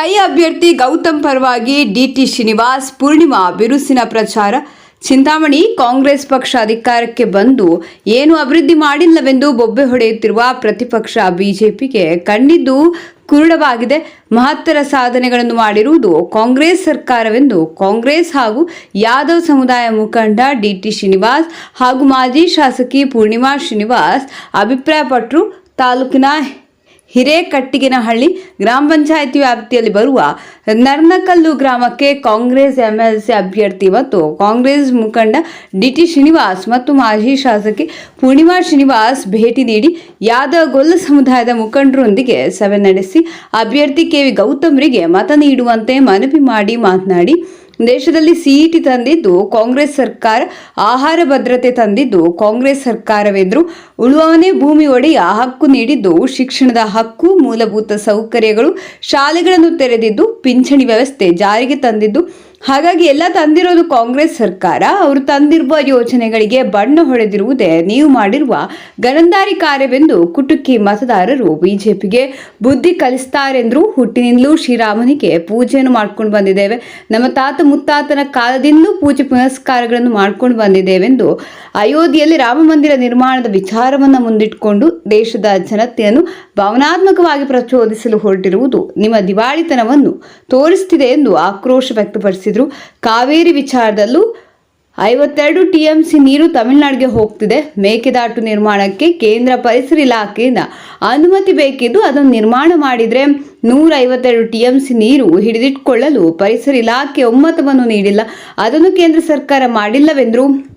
ಕೈ ಅಭ್ಯರ್ಥಿ ಗೌತಮ್ ಪರವಾಗಿ ಡಿಟಿ ಶ್ರೀನಿವಾಸ್, ಪೂರ್ಣಿಮಾ, ಬಿರುಸಿನ ಪ್ರಚಾರ. ಚಿಂತಾಮಣಿ ಕಾಂಗ್ರೆಸ್ ಪಕ್ಷ ಅಧಿಕಾರಕ್ಕೆ ಬಂದು ಏನು ಅಭಿವೃದ್ಧಿ ಮಾಡಿಲ್ಲವೆಂದು ಬೊಬ್ಬೆ ಹೊಡೆಯುತ್ತಿರುವ ಪ್ರತಿಪಕ್ಷ ಬಿಜೆಪಿಗೆ ಕಣ್ಣಿದ್ದು ಕುರುಡವಾಗಿದೆ. ಮಹತ್ತರ ಸಾಧನೆಗಳನ್ನು ಮಾಡಿರುವುದು ಕಾಂಗ್ರೆಸ್ ಸರ್ಕಾರವೆಂದು ಕಾಂಗ್ರೆಸ್ ಹಾಗೂ ಯಾದವ್ ಸಮುದಾಯ ಮುಖಂಡ ಡಿಟಿ ಶ್ರೀನಿವಾಸ್ ಹಾಗೂ ಮಾಜಿ ಶಾಸಕಿ ಪೂರ್ಣಿಮಾ ಶ್ರೀನಿವಾಸ್ ಅಭಿಪ್ರಾಯಪಟ್ಟರು ತಾಲೂಕಿನ ಹಿರೇಕಟ್ಟಿಗಿನಹಳ್ಳಿ ಗ್ರಾಮ ಪಂಚಾಯಿತಿ ವ್ಯಾಪ್ತಿಯಲ್ಲಿ ಬರುವ ನರ್ನಕಲ್ಲು ಗ್ರಾಮಕ್ಕೆ ಕಾಂಗ್ರೆಸ್ ಎಂಎಲ್ಸಿ ಅಭ್ಯರ್ಥಿ ಮತ್ತು ಕಾಂಗ್ರೆಸ್ ಮುಖಂಡ ಡಿಟಿ ಶ್ರೀನಿವಾಸ್ ಮತ್ತು ಮಾಜಿ ಶಾಸಕಿ ಪೂರ್ಣಿಮಾ ಶ್ರೀನಿವಾಸ್ ಭೇಟಿ ನೀಡಿ ಯಾದವ್ ಗೊಲ್ಲ ಸಮುದಾಯದ ಮುಖಂಡರೊಂದಿಗೆ ಸಭೆ ನಡೆಸಿ ಅಭ್ಯರ್ಥಿ ಕೆವಿ ಗೌತಮ್ರಿಗೆ ಮತ ನೀಡುವಂತೆ ಮನವಿ ಮಾಡಿ ಮಾತನಾಡಿ ದೇಶದಲ್ಲಿ ಸಿಇಟಿ ತಂದಿದ್ದು ಕಾಂಗ್ರೆಸ್ ಸರ್ಕಾರ, ಆಹಾರ ಭದ್ರತೆ ತಂದಿದ್ದು ಕಾಂಗ್ರೆಸ್ ಸರ್ಕಾರವೆಂದರು ಉಳುವಾನೆ ಭೂಮಿ ಒಡೆಯ ಹಕ್ಕು ನೀಡಿದ್ದು ಶಿಕ್ಷಣದ ಹಕ್ಕು, ಮೂಲಭೂತ ಸೌಕರ್ಯಗಳು, ಶಾಲೆಗಳನ್ನು ತೆರೆದಿದ್ದು ಪಿಂಚಣಿ ವ್ಯವಸ್ಥೆ ಜಾರಿಗೆ ತಂದಿದ್ದು ಹಾಗಾಗಿ ಎಲ್ಲ ತಂದಿರೋದು ಕಾಂಗ್ರೆಸ್ ಸರ್ಕಾರ, ಅವರು ತಂದಿರುವ ಯೋಜನೆಗಳಿಗೆ ಬಣ್ಣ ಹೊಡೆದಿರುವುದೇ ನೀವು ಮಾಡಿರುವ ಗರಂದಾರಿ ಕಾರ್ಯವೆಂದು ಕುಟುಕಿ ಮತದಾರರು ಬಿಜೆಪಿಗೆ ಬುದ್ಧಿ ಕಲಿಸ್ತಾರೆಂದ್ರು ಹುಟ್ಟಿನಿಂದಲೂ ಶ್ರೀರಾಮನಿಗೆ ಪೂಜೆಯನ್ನು ಮಾಡ್ಕೊಂಡು ಬಂದಿದ್ದೇವೆ. ನಮ್ಮ ತಾತ ಮುತ್ತಾತನ ಕಾಲದಿಂದಲೂ ಪೂಜೆ ಪುನಸ್ಕಾರಗಳನ್ನು ಮಾಡ್ಕೊಂಡು ಬಂದಿದ್ದೇವೆಂದು ಅಯೋಧ್ಯೆಯಲ್ಲಿ ರಾಮ ಮಂದಿರ ನಿರ್ಮಾಣದ ವಿಚಾರವನ್ನು ಮುಂದಿಟ್ಟುಕೊಂಡು ದೇಶದ ಜನತೆಯನ್ನು ಭಾವನಾತ್ಮಕವಾಗಿ ಪ್ರಚೋದಿಸಲು ಹೊರಟಿರುವುದು ನಿಮ್ಮ ದಿವಾಳಿತನವನ್ನು ತೋರಿಸುತ್ತಿದೆ ಎಂದು ಆಕ್ರೋಶ ವ್ಯಕ್ತಪಡಿಸಿದರು ಕಾವೇರಿ ವಿಚಾರದಲ್ಲೂ ಐವತ್ತೆರಡು ಟಿಎಂಸಿ ನೀರು ತಮಿಳುನಾಡಿಗೆ ಹೋಗ್ತಿದೆ. ಮೇಕೆದಾಟು ನಿರ್ಮಾಣಕ್ಕೆ ಕೇಂದ್ರ ಪರಿಸರ ಇಲಾಖೆಯಿಂದ ಅನುಮತಿ ಬೇಕಿದ್ದು ಅದನ್ನು ನಿರ್ಮಾಣ ಮಾಡಿದರೆ ನೂರ ಐವತ್ತೆರಡು ಟಿಎಂಸಿ ನೀರು ಹಿಡಿದಿಟ್ಕೊಳ್ಳಲು ಪರಿಸರ ಇಲಾಖೆ ಒಮ್ಮತವನ್ನು ನೀಡಿಲ್ಲ. ಅದನ್ನು ಕೇಂದ್ರ ಸರ್ಕಾರ ಮಾಡಿಲ್ಲವೆಂದರು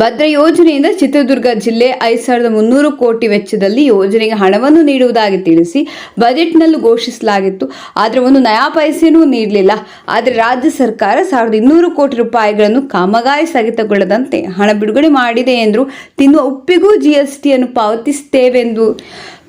ಭದ್ರಾ ಯೋಜನೆಯಿಂದ ಚಿತ್ರದುರ್ಗ ಜಿಲ್ಲೆ ಐದು ಸಾವಿರದ ಮುನ್ನೂರು ಕೋಟಿ ವೆಚ್ಚದಲ್ಲಿ ಯೋಜನೆಗೆ ಹಣವನ್ನು ನೀಡುವುದಾಗಿ ತಿಳಿಸಿ ಬಜೆಟ್ನಲ್ಲೂ ಘೋಷಿಸಲಾಗಿತ್ತು. ಆದರೆ ಒಂದು ನಯಾ ಪೈಸೆಯೂ ನೀಡಲಿಲ್ಲ. ಆದರೆ ರಾಜ್ಯ ಸರ್ಕಾರ ಸಾವಿರದ ಇನ್ನೂರು ಕೋಟಿ ರೂಪಾಯಿಗಳನ್ನು ಕಾಮಗಾರಿ ಸ್ಥಗಿತಗೊಳ್ಳದಂತೆ ಹಣ ಬಿಡುಗಡೆ ಮಾಡಿದೆ ಎಂದರು. ತಿನ್ನುವ ಉಪ್ಪಿಗೂ ಜಿಎಸ್ಟಿಯನ್ನು ಪಾವತಿಸುತ್ತೇವೆಂದು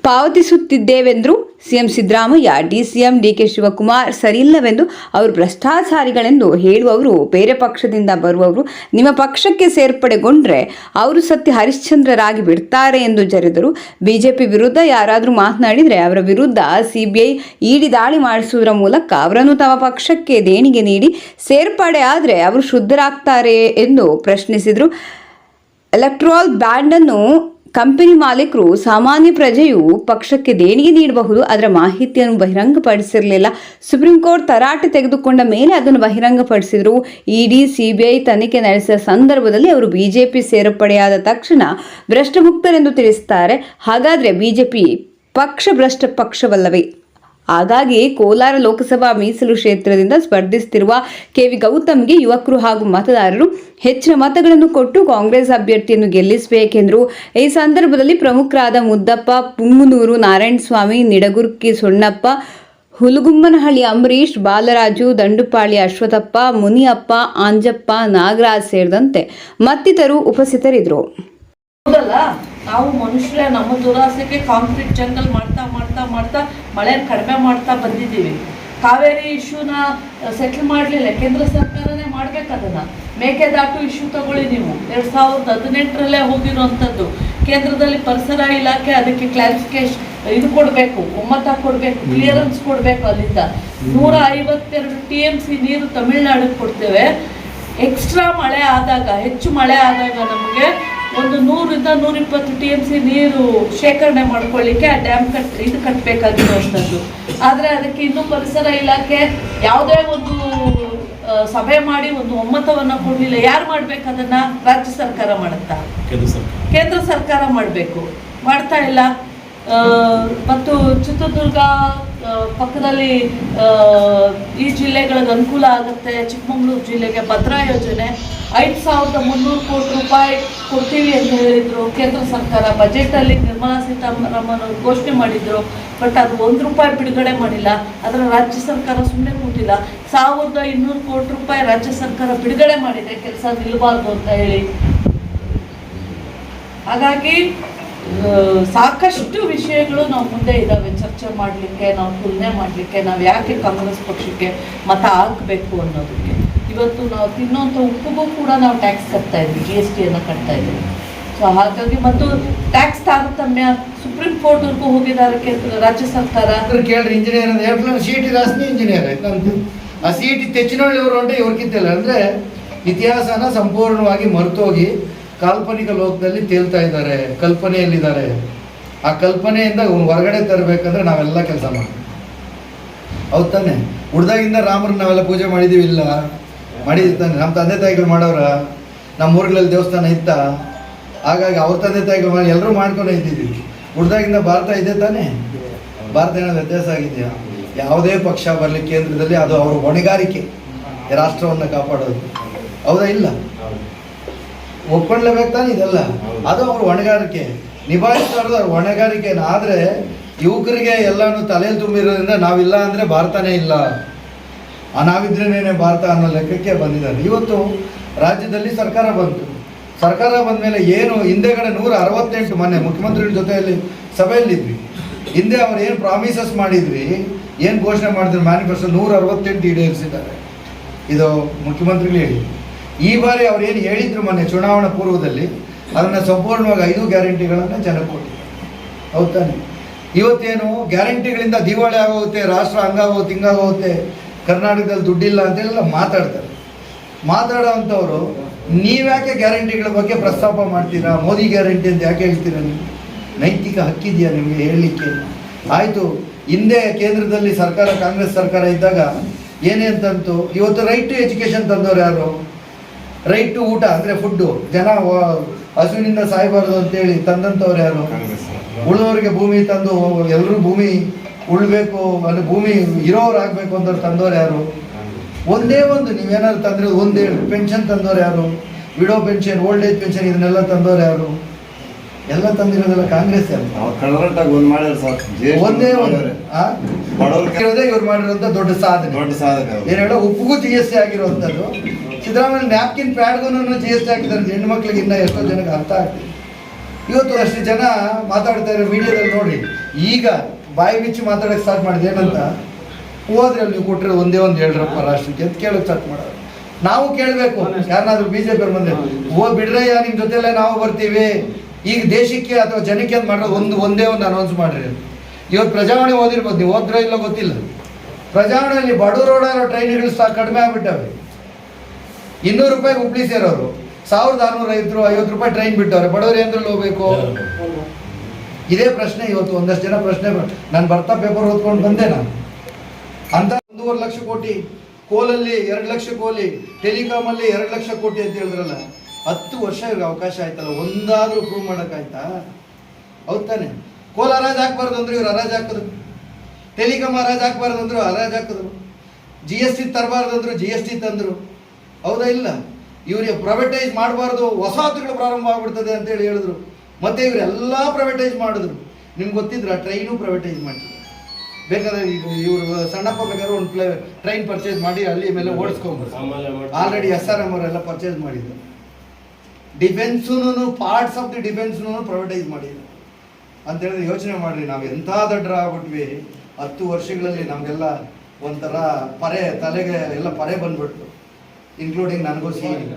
ಪಾವತಿಸುತ್ತಿದ್ದೇವೆಂದರು CM Siddaramaiah DCM DK Shivakumar ಸರಿಯಿಲ್ಲವೆಂದು ಅವರು ಭ್ರಷ್ಟಾಚಾರಿಗಳೆಂದು ಹೇಳುವವರು, ಬೇರೆ ಪಕ್ಷದಿಂದ ಬರುವವರು, ನಿಮ್ಮ ಪಕ್ಷಕ್ಕೆ ಸೇರ್ಪಡೆಗೊಂಡ್ರೆ ಅವರು ಸತ್ಯ ಹರಿಶ್ಚಂದ್ರರಾಗಿ ಬಿಡ್ತಾರೆ ಎಂದು ಜರೆದರು. ಬಿಜೆಪಿ ವಿರುದ್ಧ ಯಾರಾದರೂ ಮಾತನಾಡಿದರೆ ಅವರ ವಿರುದ್ಧ ಸಿಬಿಐ ಇಡಿ ದಾಳಿ ಮಾಡಿಸುವುದರ ಮೂಲಕ ಅವರನ್ನು ತಮ್ಮ ಪಕ್ಷಕ್ಕೆ ದೇಣಿಗೆ ನೀಡಿ ಸೇರ್ಪಡೆ ಆದರೆ ಅವರು ಶುದ್ಧರಾಗ್ತಾರೆ ಎಂದು ಪ್ರಶ್ನಿಸಿದರು. ಎಲೆಕ್ಟ್ರಾಲ್ ಬ್ಯಾಂಡನ್ನು ಕಂಪನಿ ಮಾಲೀಕರು ಸಾಮಾನ್ಯ ಪ್ರಜೆಯು ಪಕ್ಷಕ್ಕೆ ದೇಣಿಗೆ ನೀಡಬಹುದು, ಅದರ ಮಾಹಿತಿಯನ್ನು ಬಹಿರಂಗಪಡಿಸಿರಲಿಲ್ಲ. ಸುಪ್ರೀಂ ಕೋರ್ಟ್ ತರಾಟೆ ತೆಗೆದುಕೊಂಡ ಮೇಲೆ ಅದನ್ನು ಬಹಿರಂಗಪಡಿಸಿದರು. ಇಡಿ, ಸಿಬಿಐ ತನಿಖೆ ನಡೆಸಿದ ಸಂದರ್ಭದಲ್ಲಿ ಅವರು ಬಿಜೆಪಿ ಸೇರ್ಪಡೆಯಾದ ತಕ್ಷಣ ಭ್ರಷ್ಟಮುಕ್ತರೆಂದು ತಿಳಿಸುತ್ತಾರೆ ಹಾಗಾದರೆ ಬಿಜೆಪಿ ಪಕ್ಷ ಭ್ರಷ್ಟ ಪಕ್ಷವಲ್ಲವೇ? ಹಾಗಾಗಿ ಕೋಲಾರ ಲೋಕಸಭಾ ಮೀಸಲು ಕ್ಷೇತ್ರದಿಂದ ಸ್ಪರ್ಧಿಸುತ್ತಿರುವ ಕೆವಿ ಗೌತಮ್ಗೆ ಯುವಕರು ಹಾಗೂ ಮತದಾರರು ಹೆಚ್ಚಿನ ಮತಗಳನ್ನು ಕೊಟ್ಟು ಕಾಂಗ್ರೆಸ್ ಅಭ್ಯರ್ಥಿಯನ್ನು ಗೆಲ್ಲಿಸಬೇಕೆಂದರು. ಈ ಸಂದರ್ಭದಲ್ಲಿ ಪ್ರಮುಖರಾದ ಮುದ್ದಪ್ಪ ಪುಂಗುನೂರು ನಾರಾಯಣಸ್ವಾಮಿ, ನಿಡಗುರ್ಕಿ ಸೊಣ್ಣಪ್ಪ, ಹುಲಗುಮ್ಮನಹಳ್ಳಿ ಅಂಬರೀಶ್ ಬಾಲರಾಜು ದಂಡುಪಾಳಿ ಅಶ್ವಥಪ್ಪ, ಮುನಿಯಪ್ಪ, ಆಂಜಪ್ಪ, ನಾಗರಾಜ್ ಸೇರಿದಂತೆ ಮತ್ತಿತರು ಉಪಸ್ಥಿತರಿದ್ದರು. ನಾವು ಮನುಷ್ಯರೇ, ನಮ್ಮ ದುರಾಸೆಗೆ ಕಾಂಕ್ರೀಟ್ ಜಂಗಲ್ ಮಾಡ್ತಾ ಮಾಡ್ತಾ ಮಾಡ್ತಾ ಮಳೆ ಕಡಿಮೆ ಮಾಡ್ತಾ ಬಂದಿದ್ದೀವಿ. ಕಾವೇರಿ ಇಶ್ಯೂನ ಸೆಟ್ಲ್ ಮಾಡಲಿಲ್ಲ. ಕೇಂದ್ರ ಸರ್ಕಾರನೇ ಮಾಡ್ಬೇಕು ಅದನ್ನ. ಮೇಕೆದಾಟು ಇಶ್ಯೂ ತಗೊಳ್ಳಿ ನೀವು. ಎರಡು ಸಾವಿರದ ಹದಿನೆಂಟರಲ್ಲೇ ಹೋಗಿರುವಂಥದ್ದು. ಕೇಂದ್ರದಲ್ಲಿ ಪರಿಸರ ಇಲಾಖೆ ಅದಕ್ಕೆ ಕ್ಲಾರಿಫಿಕೇಶನ್ ಇದು ಕೊಡಬೇಕು ಒಮ್ಮತ ಕೊಡಬೇಕು ಕ್ಲಿಯರೆನ್ಸ್ ಕೊಡಬೇಕು ಅಲ್ಲಿಂದ. ನೂರ ಐವತ್ತೆರಡು ಟಿ ಎಂ ಸಿ ನೀರು ತಮಿಳ್ನಾಡಿಗೆ ಕೊಡ್ತೇವೆ. ಎಕ್ಸ್ಟ್ರಾ ಮಳೆ ಆದಾಗ ಹೆಚ್ಚು ಮಳೆ ಆದಾಗ ನಮಗೆ ಒಂದು ನೂರಿಂದ ನೂರಿಪ್ಪತ್ತು ಟಿ ಎಂ ಸಿ ನೀರು ಶೇಖರಣೆ ಮಾಡ್ಕೊಳ್ಳಿಕ್ಕೆ ಆ ಡ್ಯಾಮ್ ಕಟ್ ಇದು ಕಟ್ಟಬೇಕಾಗಿರುವಂಥದ್ದು ಆದರೆ ಅದಕ್ಕೆ ಇನ್ನೂ ಪರಿಸರ ಇಲಾಖೆ ಯಾವುದೇ ಒಂದು ಸಭೆ ಮಾಡಿ ಒಂದು ಒಮ್ಮತವನ್ನು ಕೊಡಲಿಲ್ಲ. ಯಾರು ಮಾಡ್ಬೇಕು ಅದನ್ನ? ರಾಜ್ಯ ಸರ್ಕಾರ ಮಾಡುತ್ತಾ? ಕೇಂದ್ರ ಸರ್ಕಾರ. ಮಾಡಬೇಕು. ಮಾಡ್ತಾ ಇಲ್ಲ. ಮತ್ತು ಚಿತ್ರದುರ್ಗ ಪಕ್ಕದಲ್ಲಿ ಈ ಜಿಲ್ಲೆಗಳಿಗೆ ಅನುಕೂಲ ಆಗುತ್ತೆ. ಚಿಕ್ಕಮಗಳೂರು ಜಿಲ್ಲೆಗೆ ಭದ್ರಾ ಯೋಜನೆ. ಐದು ಸಾವಿರದ ಮುನ್ನೂರು ಕೋಟಿ ರೂಪಾಯಿ ಕೊಡ್ತೀವಿ ಅಂತ ಹೇಳಿದರು. ಕೇಂದ್ರ ಸರ್ಕಾರ ಬಜೆಟಲ್ಲಿ ನಿರ್ಮಲಾ ಸೀತಾರಾಮನ್ ಅವರು ಘೋಷಣೆ ಮಾಡಿದ್ರು. ಬಟ್ ಅದು ಒಂದು ರೂಪಾಯಿ ಬಿಡುಗಡೆ ಮಾಡಿಲ್ಲ. ಅದರ ರಾಜ್ಯ ಸರ್ಕಾರ ಸುಮ್ಮನೆ ಕೂತಿಲ್ಲ. ಸಾವಿರದ ಇನ್ನೂರು ಕೋಟಿ ರೂಪಾಯಿ ರಾಜ್ಯ ಸರ್ಕಾರ ಬಿಡುಗಡೆ ಮಾಡಿದೆ. ಕೆಲಸ ನಿಲ್ಲಬಾರ್ದು ಅಂತ ಹೇಳಿ. ಹಾಗಾಗಿ ಸಾಕಷ್ಟು ವಿಷಯಗಳು ನಾವು ಮುಂದೆ ಇದ್ದಾವೆ. ಚರ್ಚೆ ಮಾಡಲಿಕ್ಕೆ, ನಾವು ತುಲನೆ ಮಾಡಲಿಕ್ಕೆ, ನಾವು ಯಾಕೆ ಕಾಂಗ್ರೆಸ್ ಪಕ್ಷಕ್ಕೆ ಮತ ಹಾಕಬೇಕು ಅನ್ನೋದಕ್ಕೆ. ಇವತ್ತು ನಾವು ತಿನ್ನೋಂಥ ಉಪ್ಪುಗೂ ಕೂಡ ನಾವು ಟ್ಯಾಕ್ಸ್ ಕಟ್ತಾ ಇದ್ವಿ ಜಿ ಎಸ್ ಟಿಯನ್ನು ಕಟ್ತಾ ಇದ್ವಿ. ಸೊ ಹಾಗಾಗಿ ಮತ್ತು ಟ್ಯಾಕ್ಸ್ ತಾರತಮ್ಯ ಸುಪ್ರೀಂ ಕೋರ್ಟ್ವರೆಗೂ ಹೋಗಿದ್ದಾರೆ ರಾಜ್ಯ ಸರ್ಕಾರ. ಕೇಳ್ರಿ ಇಂಜಿನಿಯರ್ ಸಿಟಿ ರಾಸ್ನಿ ಇಂಜಿನಿಯರ್ ಆ ಸಿಟಿ ತೆಚ್ಚಿನೊಳ್ಳಿ ಇವರು ಅಂತ ಇವ್ರಿಗಿದ್ದಿಲ್ಲ ಅಂದರೆ ಇತಿಹಾಸನ ಸಂಪೂರ್ಣವಾಗಿ ಮರೆತೋಗಿ ಕಾಲ್ಪನಿಕ ಲೋಕದಲ್ಲಿ ತೇಲ್ತಾ ಇದ್ದಾರೆ, ಕಲ್ಪನೆಯಲ್ಲಿದ್ದಾರೆ. ಆ ಕಲ್ಪನೆಯಿಂದ ಹೊರಗಡೆ ತರಬೇಕಂದ್ರೆ ನಾವೆಲ್ಲ ಕೆಲಸ ಮಾಡ್ತೀವಿ. ಹೌದು ತಾನೆ? ಹುಡ್ದಾಗಿಂದ ರಾಮರನ್ನ ನಾವೆಲ್ಲ ಪೂಜೆ ಮಾಡಿದೀವಿ ಇಲ್ಲ? ಮಾಡಿದ್ದೀವಿ ತಾನೆ? ನಮ್ಮ ತಂದೆ ತಾಯಿಗಳು ಮಾಡೋರ? ನಮ್ಮ ಊರುಗಳಲ್ಲಿ ದೇವಸ್ಥಾನ ಇತ್ತ? ಹಾಗಾಗಿ ಅವ್ರ ತಂದೆ ತಾಯಿಗಳು ಮಾಡಿ ಎಲ್ಲರೂ ಮಾಡ್ಕೊಂಡು ಇದ್ದಿದ್ವಿ ಹುಡ್ದಾಗಿಂದ ಭಾರತ ಇದೆ ತಾನೆ? ಭಾರತ ಏನೋ ವ್ಯತ್ಯಾಸ ಆಗಿದೆಯಾ? ಯಾವುದೇ ಪಕ್ಷ ಬರಲಿ ಕೇಂದ್ರದಲ್ಲಿ ಅದು ಅವ್ರ ಹೊಣೆಗಾರಿಕೆ. ರಾಷ್ಟ್ರವನ್ನು ಕಾಪಾಡೋದು. ಹೌದಾ ಇಲ್ಲ? ಒಪ್ಕೊಳ್ಳೇಬೇಕು ತಾನೆ ಇದೆಲ್ಲ ಅದು ಅವ್ರ ಹೊಣೆಗಾರಿಕೆ. ನಿಭಾಯಿಸ್ತಾ ಇರೋದು ಅವ್ರ ಹೊಣೆಗಾರಿಕೆ ಆದರೆ ಯುವಕರಿಗೆ ಎಲ್ಲಾನು ತಲೆಯಲ್ಲಿ ತುಂಬಿರೋದ್ರಿಂದ ನಾವಿಲ್ಲ ಅಂದರೆ ಭಾರತನೇ ಇಲ್ಲ. ನಾವಿದ್ರೇನೆ ಭಾರತ ಅನ್ನೋ ಲೆಕ್ಕಕ್ಕೆ ಬಂದಿದ್ದಾರೆ. ಇವತ್ತು ರಾಜ್ಯದಲ್ಲಿ ಸರ್ಕಾರ ಬಂತು. ಸರ್ಕಾರ ಬಂದ ಮೇಲೆ ಏನು ಹಿಂದೆಗಡೆ ನೂರ ಅರವತ್ತೆಂಟು ಮೊನ್ನೆ ಮುಖ್ಯಮಂತ್ರಿಗಳ ಜೊತೆಯಲ್ಲಿ ಸಭೆಯಲ್ಲಿದ್ವಿ. ಹಿಂದೆ ಅವ್ರು ಏನು ಪ್ರಾಮಿಸಸ್ ಮಾಡಿದ್ವಿ ಏನು ಘೋಷಣೆ ಮಾಡಿದ್ರು ಮ್ಯಾನಿಫೆಸ್ಟೋ ನೂರ ಅರವತ್ತೆಂಟು ಈಡೇರಿಸಿದ್ದಾರೆ. ಇದು ಮುಖ್ಯಮಂತ್ರಿಗಳು ಹೇಳಿ ಈ ಬಾರಿ ಅವ್ರು ಏನು ಹೇಳಿದ್ರು ಮೊನ್ನೆ ಚುನಾವಣಾ ಪೂರ್ವದಲ್ಲಿ, ಅದನ್ನು ಸಂಪೂರ್ಣವಾಗಿ ಐದು ಗ್ಯಾರಂಟಿಗಳನ್ನು ಜನ ಕೊಟ್ಟಿದ್ದಾರೆ ಹೌದು ತಾನೆ ಇವತ್ತೇನು ಗ್ಯಾರಂಟಿಗಳಿಂದ ದಿವಾಳಿ ಆಗೋಗುತ್ತೆ, ರಾಷ್ಟ್ರ ಹಂಗಾಗೋಗುತ್ತೆ ಹಿಂಗಾಗೋಗುತ್ತೆ ಕರ್ನಾಟಕದಲ್ಲಿ ದುಡ್ಡಿಲ್ಲ ಅಂತೆಲ್ಲ ಮಾತಾಡ್ತಾರೆ. ಮಾತಾಡೋವಂಥವ್ರು, ನೀವ್ಯಾಕೆ ಗ್ಯಾರಂಟಿಗಳ ಬಗ್ಗೆ ಪ್ರಸ್ತಾಪ ಮಾಡ್ತೀರಾ? ಮೋದಿ ಗ್ಯಾರಂಟಿ ಅಂತ ಯಾಕೆ ಹೇಳ್ತೀರಾ ನೀವು? ನೈತಿಕ ಹಕ್ಕಿದೆಯಾ ನಿಮಗೆ ಹೇಳಲಿಕ್ಕೆ? ಆಯಿತು, ಹಿಂದೆ ಕೇಂದ್ರದಲ್ಲಿ ಸರ್ಕಾರ, ಕಾಂಗ್ರೆಸ್ ಸರ್ಕಾರ ಇದ್ದಾಗ ಏನೇ ಅಂತಂತು ಇವತ್ತು ರೈಟ್ ಟು ಎಜುಕೇಷನ್ ತಂದವರು ಯಾರು? ರೈಟ್ ಟು ಊಟ ಅಂದರೆ ಫುಡ್ಡು ಜನ ಹಸುವಿನಿಂದ ಅಂತ ಅಂತೇಳಿ ತಂದಂಥವ್ರು ಯಾರು? ಉಳಿದವರಿಗೆ ಭೂಮಿ ತಂದು ಎಲ್ಲರೂ ಭೂಮಿ ಉಳ್ಬೇಕು, ಅಂದ್ರೆ ಭೂಮಿ ಇರೋರು ಆಗ್ಬೇಕು ಅಂತ ತಂದವ್ರು ಯಾರು? ಒಂದೇ ಒಂದು, ನೀವೇನಾದ್ರು ತಂದ್ರೆ ಒಂದೇ ಪೆನ್ಷನ್ ತಂದವ್ರು ಯಾರು? Widow pension old age pension ಇದನ್ನೆಲ್ಲ ತಂದವ್ರು ಯಾರು? ಎಲ್ಲ ತಂದಿರೋದೆಲ್ಲ ಕಾಂಗ್ರೆಸ್ ಕಳ್ರಂಟಾಗಿ ಒಂದ್ ಮಾಡ್ಯಾರ ಸರ್ ಒಂದೇ ಒಂದು? ಬಡವ್ರಿಗೆ ಇವ್ರು ಮಾಡಿರೋಂಥ ದೊಡ್ಡ ಸಾಧನೆ. ದೊಡ್ಡ ಸಾಧನೆ ಏನು ಹೇಳೋ ಉಪ್ಪಿಗೂ ಜಿ ಎಸ್ ಟಿ ಆಗಿರುವಂಥದ್ದು ಸಿದ್ದರಾಮಯ್ಯ ನ್ಯಾಪ್ಕಿನ್ ಪ್ಯಾಡ್ಗೂ ಜಿ ಎಸ್ ಟಿ ಹಾಕಿದ್ದಾರೆ. ಹೆಣ್ಣು ಮಕ್ಳಿಗೆ ಇನ್ನ ಎಷ್ಟೋ ಜನಕ್ಕೆ ಅರ್ಥ ಆಗ್ತದೆ ಇವತ್ತು ಅಷ್ಟು ಜನ ಮಾತಾಡ್ತಾ ಇರೋ ಮೀಡಿಯಾದಲ್ಲಿ ನೋಡಿ ಈಗ ಬಾಯಿ ಬಿಚ್ಚಿ ಮಾತಾಡೋಕೆ ಸ್ಟಾರ್ಟ್ ಮಾಡಿದೆ ಏನಂತ? ಹೋದ್ರೆ ಅಲ್ಲಿ ನೀವು ಕೊಟ್ಟರೆ ಒಂದೇ ಒಂದು ಹೇಳ್ರಪ್ಪ ರಾಷ್ಟ್ರಕ್ಕೆ ಅಂತ ಕೇಳೋಕೆ ಸ್ಟಾರ್ಟ್ ಮಾಡೋದು ನಾವು ಕೇಳಬೇಕು. ಯಾರನ್ನಾದ್ರೂ ಬಿ ಜೆ ಪಿ ಬಂದ್ರೆ ಓ ಬಿಡ್ರಯ್ಯ ನಿಮ್ಮ ಜೊತೆಲೇ ನಾವು ಬರ್ತೀವಿ. ಈಗ ದೇಶಕ್ಕೆ ಅಥವಾ ಜನಕ್ಕೆ ಅಂತ ಮಾಡೋದು ಒಂದು, ಒಂದೇ ಒಂದು ಅನೌನ್ಸ್ ಮಾಡ್ರಿ. ಇವತ್ತು ಪ್ರಜಾವಾಣಿ ಓದಿರ್ಬೋದು ನೀವು ಓದ್ರೋ ಇಲ್ಲ ಗೊತ್ತಿಲ್ಲ. ಪ್ರಜಾವಾಣಿಯಲ್ಲಿ ಬಡವರೋಡ ಟ್ರೈನ್ಗಳು ಸಹ ಕಡಿಮೆ ಆಗ್ಬಿಟ್ಟವೆ ಇನ್ನೂರು ರೂಪಾಯಿಗೆ ಹುಬ್ಳಿ ಸೇರೋರು. ಸಾವಿರದ ಆರುನೂರ ಐವತ್ತು ಐವತ್ತು ರೂಪಾಯಿ ಟ್ರೈನ್ ಬಿಟ್ಟವ್ರೆ. ಬಡವರು ಏನ್ರಲ್ಲಿ ಹೋಗ್ಬೇಕು? ಇದೇ ಪ್ರಶ್ನೆ ಇವತ್ತು, ಒಂದಷ್ಟು ಜನ ಪ್ರಶ್ನೆ ನಾನು ಬರ್ತಾ ಪೇಪರ್ ಓದ್ಕೊಂಡು ಬಂದೆ ನಾನು. ಅಂತ ಒಂದೂವರೆ ಲಕ್ಷ ಕೋಟಿ, ಕೋಲಲ್ಲಿ ಎರಡು ಲಕ್ಷ ಕೋಲಿ ಟೆಲಿಕಾಮಲ್ಲಿ ಎರಡು ಲಕ್ಷ ಕೋಟಿ ಅಂತ ಹೇಳಿದ್ರಲ್ಲ. ಹತ್ತು ವರ್ಷ ಇವ್ರಿಗೆ ಅವಕಾಶ ಆಯ್ತಲ್ಲ ಒಂದಾದ್ರೂ ಪ್ರೂವ್ ಮಾಡೋಕ್ಕಾಯ್ತಾ? ಹೌದ್ ತಾನೆ. ಕೋಲ್ ಹರಾಜ್ ಹಾಕ್ಬಾರ್ದು ಅಂದ್ರೆ ಇವ್ರು ಹರಾಜ್ ಹಾಕಿದ್ರು. ಟೆಲಿಕಾಮ್ ಹರಾಜ್ ಹಾಕ್ಬಾರ್ದು ಅಂದ್ರು ಹರಾಜ್ ಹಾಕಿದ್ರು. ಜಿ ಎಸ್ ಟಿ ತರಬಾರ್ದು ಅಂದ್ರು ಜಿ ಎಸ್ ಟಿ ತಂದ್ರು. ಹೌದಾ ಇಲ್ಲ? ಇವ್ರಿಗೆ ಪ್ರೈವೇಟೈಸ್ ಮಾಡಬಾರ್ದು ವಸಾಹತುಗಳು ಪ್ರಾರಂಭ ಆಗ್ಬಿಡ್ತದೆ ಅಂತೇಳಿ ಹೇಳಿದ್ರು. ಮತ್ತೆ ಇವರೆಲ್ಲ ಪ್ರೈವೇಟೈಸ್ ಮಾಡಿದ್ರು. ನಿಮ್ಗೆ ಗೊತ್ತಿದ್ರ? ಟ್ರೈನು ಪ್ರೈವೇಟೈಸ್ ಮಾಡಿದ್ರು. ಬೇಕಾದ್ರೆ ಈಗ ಇವರು ಸಣ್ಣಪ್ಪ ಬೇಕಾದ್ರೆ ಒಂದು ಪ್ಲೇ ಟ್ರೈನ್ ಪರ್ಚೇಸ್ ಮಾಡಿ ಅಲ್ಲಿ ಮೇಲೆ ಓಡಿಸ್ಕೊಂಡ್ರು ಆಲ್ರೆಡಿ ಎಸ್ ಆರ್ ಎಂ ಅವರೆಲ್ಲ ಪರ್ಚೇಸ್ ಮಾಡಿದ್ರು. ಡಿಫೆನ್ಸೂ ಪಾರ್ಟ್ಸ್ ಆಫ್ ದಿ ಡಿಫೆನ್ಸ್ನು ಪ್ರೈವೇಟೈಸ್ ಮಾಡಿಲ್ಲ ಅಂತ ಹೇಳಿದ್ರೆ ಯೋಚನೆ ಮಾಡ್ರಿ, ನಾವು ಎಂಥ ದಡ್ರ ಆಗ್ಬಿಟ್ವಿ ಹತ್ತು ವರ್ಷಗಳಲ್ಲಿ ನಮಗೆಲ್ಲ ಒಂಥರ ಪರೆ ತಲೆಗೆ ಎಲ್ಲ ಪರೆ ಬಂದ್ಬಿಟ್ಟು ಇನ್ಕ್ಲೂಡಿಂಗ್ ನನಗೂ ಸಿಗಲಿಲ್ಲ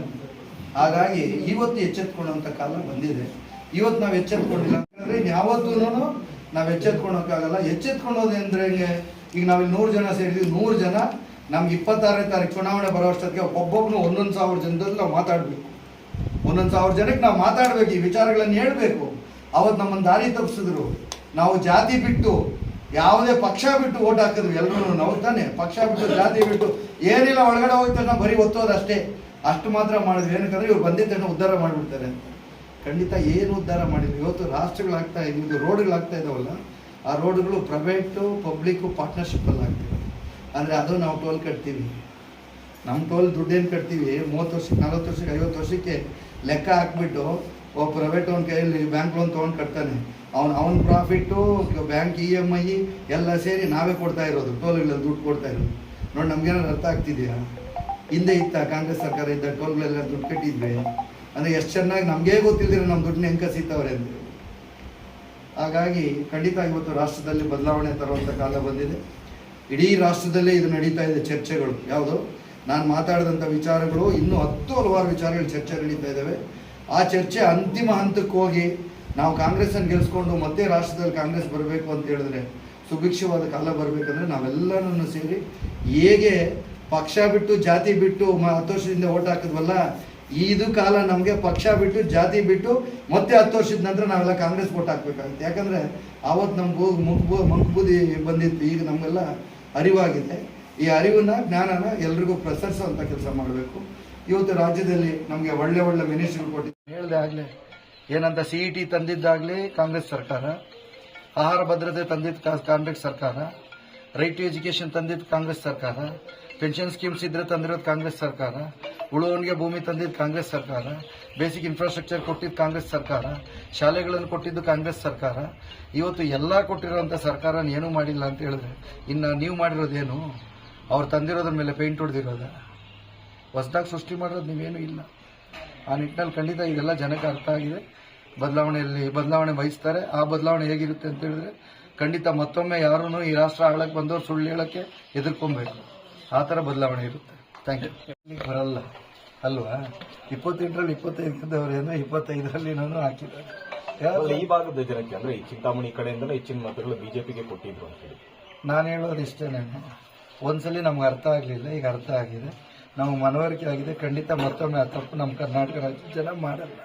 ಹಾಗಾಗಿ ಇವತ್ತು ಎಚ್ಚೆತ್ಕೊಳ್ಳೋಂಥ ಕಾಲ ಬಂದಿದೆ. ಇವತ್ತು ನಾವು ಎಚ್ಚೆತ್ಕೊಂಡಿಲ್ಲ ಅಂದ್ರೆ ಯಾವತ್ತೂ ನಾವು ಎಚ್ಚೆತ್ಕೊಳಕ್ಕಾಗಲ್ಲ ಎಚ್ಚೆತ್ಕೊಳ್ಳೋದು ಅಂದರೆ ಹೆಂಗೆ? ಈಗ ನಾವಿಲ್ಲಿ ನೂರು ಜನ ಸೇರಿದ್ವಿ, ನೂರು ಜನ ನಮ್ಗೆ ಇಪ್ಪತ್ತಾರನೇ ತಾರೀಕು ಚುನಾವಣೆ ಬರೋ ಅಷ್ಟೊತ್ತಿಗೆ ಒಬ್ಬೊಬ್ಬನು ಒಂದೊಂದು ಸಾವಿರ ಜನದಲ್ಲಿ ನಾವು ಮಾತಾಡಬೇಕು. ಒಂದೊಂದು ಸಾವಿರ ಜನಕ್ಕೆ ನಾವು ಮಾತಾಡಬೇಕು, ಈ ವಿಚಾರಗಳನ್ನು ಹೇಳಬೇಕು. ಅವತ್ತು ನಮ್ಮನ್ನು ದಾರಿ ತಪ್ಪಿಸಿದ್ರು. ನಾವು ಜಾತಿ ಬಿಟ್ಟು ಯಾವುದೇ ಪಕ್ಷ ಬಿಟ್ಟು ಓಟ್ ಹಾಕಿದ್ವಿ ಎಲ್ಲರೂ ನಾವು ತಾನೆ. ಪಕ್ಷ ಬಿಟ್ಟು, ಜಾತಿ ಬಿಟ್ಟು ಏನಿಲ್ಲ, ಒಳಗಡೆ ಹೋಗಿದ ನಾವು ಬರೀ ಒತ್ತೋದು ಅಷ್ಟೇ. ಅಷ್ಟು ಮಾತ್ರ ಮಾಡಿದ್ವಿ ಏನಕ್ಕಂದ್ರೆ ಇವ್ರು ಬಂದಿದ್ದ ಉದ್ಧಾರ ಮಾಡಿಬಿಡ್ತಾರೆ ಅಂತ. ಖಂಡಿತ ಏನು ಉದ್ಧಾರ ಮಾಡಿದ್ವಿ ಇವತ್ತು ರಾಷ್ಟ್ರಗಳಾಗ್ತಾ ಇದ್ದು ರೋಡ್ಗಳಾಗ್ತಾ ಇದಾವಲ್ಲ, ಆ ರೋಡ್ಗಳು ಪ್ರೈವೇಟು ಪಬ್ಲಿಕ್ಕು ಪಾರ್ಟ್ನರ್ಶಿಪ್ಪಲ್ಲಿ ಆಗ್ತಿವೆ ಅಂದರೆ ಅದು ನಾವು ಟೋಲ್ ಕಟ್ತೀವಿ. ನಮ್ಮ ಟೋಲ್ ದುಡ್ಡೇನು ಕಟ್ತೀವಿ, ಮೂವತ್ತು ವರ್ಷಕ್ಕೆ ನಲ್ವತ್ತು ವರ್ಷಕ್ಕೆ, ಐವತ್ತು ವರ್ಷಕ್ಕೆ ಲೆಕ್ಕ ಹಾಕ್ಬಿಟ್ಟು ಒಬ್ಬ ಪ್ರೈವೇಟ್ ಅವ್ನ ಕೈಯಲ್ಲಿ ಬ್ಯಾಂಕ್ ಲೋನ್ ತೊಗೊಂಡು ಕಟ್ತಾನೆ. ಅವ್ನು, ಅವ್ನ profit bank E M I ಎಲ್ಲ ಸೇರಿ ನಾವೇ ಕೊಡ್ತಾ ಇರೋದು ಟೋಲ್ಗಳಲ್ಲಿ ದುಡ್ಡು ಕೊಡ್ತಾ ಇರೋದು. ನೋಡಿ, ನಮಗೇನಾದ್ರು ಅರ್ಥ ಆಗ್ತಿದೆಯಾ? ಹಿಂದೆ ಇತ್ತ ಕಾಂಗ್ರೆಸ್ ಸರ್ಕಾರ ಇದ್ದ ಟೋಲ್ಗಳೆಲ್ಲ ದುಡ್ಡು ಕಟ್ಟಿದ್ವಿ. ಅಂದರೆ ಎಷ್ಟು ಚೆನ್ನಾಗಿ ನಮಗೇ ಗೊತ್ತಿಲ್ಲದಿರೋ ನಮ್ಮ ದುಡ್ಡನ್ನ ಹೆಂಗೆ ಕಸಿತವ್ರೆ ಅಂತ. ಹಾಗಾಗಿ ಖಂಡಿತ ಇವತ್ತು ರಾಷ್ಟ್ರದಲ್ಲಿ ಬದಲಾವಣೆ ತರುವಂಥ ಕಾಲ ಬಂದಿದೆ. ಇಡೀ ರಾಷ್ಟ್ರದಲ್ಲೇ ಇದು ನಡೀತಾ ಇದೆ ಚರ್ಚೆಗಳು. ಯಾವುದು? ನಾನು ಮಾತಾಡಿದಂಥ ವಿಚಾರಗಳು ಇನ್ನೂ ಹತ್ತು ಹಲವಾರು ವಿಚಾರಗಳು ಚರ್ಚೆ ನಡೀತಾ ಇದ್ದಾವೆ. ಆ ಚರ್ಚೆ ಅಂತಿಮ ಹಂತಕ್ಕೆ ಹೋಗಿ ನಾವು ಕಾಂಗ್ರೆಸ್ಸನ್ನು ಗೆಲ್ಲಿಸ್ಕೊಂಡು ಮತ್ತೆ ರಾಷ್ಟ್ರದಲ್ಲಿ ಕಾಂಗ್ರೆಸ್ ಬರಬೇಕು ಅಂತ ಹೇಳಿದ್ರೆ ಸುಭಿಕ್ಷವಾದ ಕಾಲ ಬರಬೇಕಂದ್ರೆ ನಾವೆಲ್ಲನೂ ಸೇರಿ ಹೇಗೆ ಪಕ್ಷ ಬಿಟ್ಟು ಜಾತಿ ಬಿಟ್ಟು ಹತ್ತು ವರ್ಷದಿಂದ ಓಟ್ ಹಾಕಿದ್ವಲ್ಲ, ಇದು ಕಾಲ ನಮಗೆ ಪಕ್ಷ ಬಿಟ್ಟು ಜಾತಿ ಬಿಟ್ಟು ಮತ್ತೆ ಹತ್ತು ವರ್ಷದ ನಂತರ ನಾವೆಲ್ಲ ಕಾಂಗ್ರೆಸ್ ಓಟ್ ಹಾಕ್ಬೇಕಾಗುತ್ತೆ. ಯಾಕಂದರೆ ಆವತ್ತು ನಮ್ಗೆ ಮುಗ್ಬು ಮಂಕ್ಬುದಿ ಬಂದಿತ್ತು, ಈಗ ನಮಗೆಲ್ಲ ಅರಿವಾಗಿದೆ. ಈ ಅರಿವನ್ನ, ಜ್ಞಾನನ ಎಲ್ರಿಗೂ ಪ್ರಸರಿಸುವಂಥ ಕೆಲಸ ಮಾಡಬೇಕು. ಇವತ್ತು ರಾಜ್ಯದಲ್ಲಿ ನಮಗೆ ಒಳ್ಳೆ ಒಳ್ಳೆ ಮಿನಿಸ್ಟರ್ ಕೊಟ್ಟಿದ್ದು ಹೇಳಿದೆ ಆಗಲೇ, ಏನಂತ ಸಿ ಇ ಟಿ ತಂದಿದ್ದಾಗಲಿ ಕಾಂಗ್ರೆಸ್ ಸರ್ಕಾರ, ಆಹಾರ ಭದ್ರತೆ ತಂದಿದ್ದ ಕಾಂಗ್ರೆಸ್ ಸರ್ಕಾರ ರೈಟ್ ಟು ಎಜುಕೇಶನ್ ತಂದಿದ್ದು ಕಾಂಗ್ರೆಸ್ ಸರ್ಕಾರ ಪೆನ್ಷನ್ ಸ್ಕೀಮ್ಸ್ ಇದ್ರೆ ತಂದಿರೋದು ಕಾಂಗ್ರೆಸ್ ಸರ್ಕಾರ, ಉಳುವವನಿಗೆ ಭೂಮಿ ತಂದಿದ್ದು ಕಾಂಗ್ರೆಸ್ ಸರ್ಕಾರ ಬೇಸಿಕ್ ಇನ್ಫ್ರಾಸ್ಟ್ರಕ್ಚರ್ ಕೊಟ್ಟಿದ್ದು ಕಾಂಗ್ರೆಸ್ ಸರ್ಕಾರ, ಶಾಲೆಗಳನ್ನು ಕೊಟ್ಟಿದ್ದು ಕಾಂಗ್ರೆಸ್ ಸರ್ಕಾರ, ಇವತ್ತು ಎಲ್ಲ ಕೊಟ್ಟಿರೋಂಥ ಸರ್ಕಾರ ಏನೂ ಮಾಡಿಲ್ಲ ಅಂತ ಹೇಳಿದ್ರೆ, ಇನ್ನು ನೀವು ಮಾಡಿರೋದೇನು? ಅವ್ರು ತಂದಿರೋದ್ರ ಮೇಲೆ ಪೇಂಟ್ ಹೊಡೆದಿರೋದ. ಹೊಸದಾಗಿ ಸೃಷ್ಟಿ ಮಾಡೋದು ನೀವೇನೂ ಇಲ್ಲ. ಆ ನಿಟ್ಟಿನಲ್ಲಿ ಖಂಡಿತ ಇದೆಲ್ಲ ಜನಕ್ಕೆ ಅರ್ಥ ಆಗಿದೆ. ಬದಲಾವಣೆಯಲ್ಲಿ ಬದಲಾವಣೆ ಬಯಸ್ತಾರೆ ಆ ಬದಲಾವಣೆ ಹೇಗಿರುತ್ತೆ ಅಂತ ಹೇಳಿದ್ರೆ ಖಂಡಿತ ಮತ್ತೊಮ್ಮೆ ಯಾರೂ ಈ ರಾಷ್ಟ್ರ ಆಳಕ್ಕೆ ಬಂದವರು ಸುಳ್ಳು ಹೇಳೋಕ್ಕೆ ಎದುರ್ಕೊಬೇಕು ಆ ಥರ ಬದಲಾವಣೆ ಇರುತ್ತೆ. ಥ್ಯಾಂಕ್ ಯು ಬರಲ್ಲ. ಅಲ್ವಾ? ಇಪ್ಪತ್ತೆಂಟರಲ್ಲಿ ಇಪ್ಪತ್ತೈದು ಏನೋ ಇಪ್ಪತ್ತೈದರಲ್ಲಿ ನಾನು ಹಾಕಿದ್ದಾರೆ. ಈ ಭಾಗದ ಜನಕ್ಕೆ ಅಂದರೆ ಈ ಚಿಂತಾಮಣಿ ಕಡೆಯಿಂದಲೇ ಹೆಚ್ಚಿನ ಮತಗಳು ಬಿಜೆಪಿಗೆ ಕೊಟ್ಟಿದ್ರು ಅಂತ ಹೇಳಿ. ನಾನು ಹೇಳೋದು ಇಷ್ಟೇನೆ. ಒಂದ್ಸಲಿ ನಮ್ಗೆ ಅರ್ಥ ಆಗಲಿಲ್ಲ, ಈಗ ಅರ್ಥ ಆಗಿದೆ. ನಮ್ಗೆ ಮನವರಿಕೆ ಆಗಿದೆ, ಖಂಡಿತ ಮತ್ತೊಮ್ಮೆ ಆ ತಪ್ಪು ನಮ್ಮ ಕರ್ನಾಟಕ ರಾಜ್ಯದ ಜನ ಮಾಡಲ್ಲ.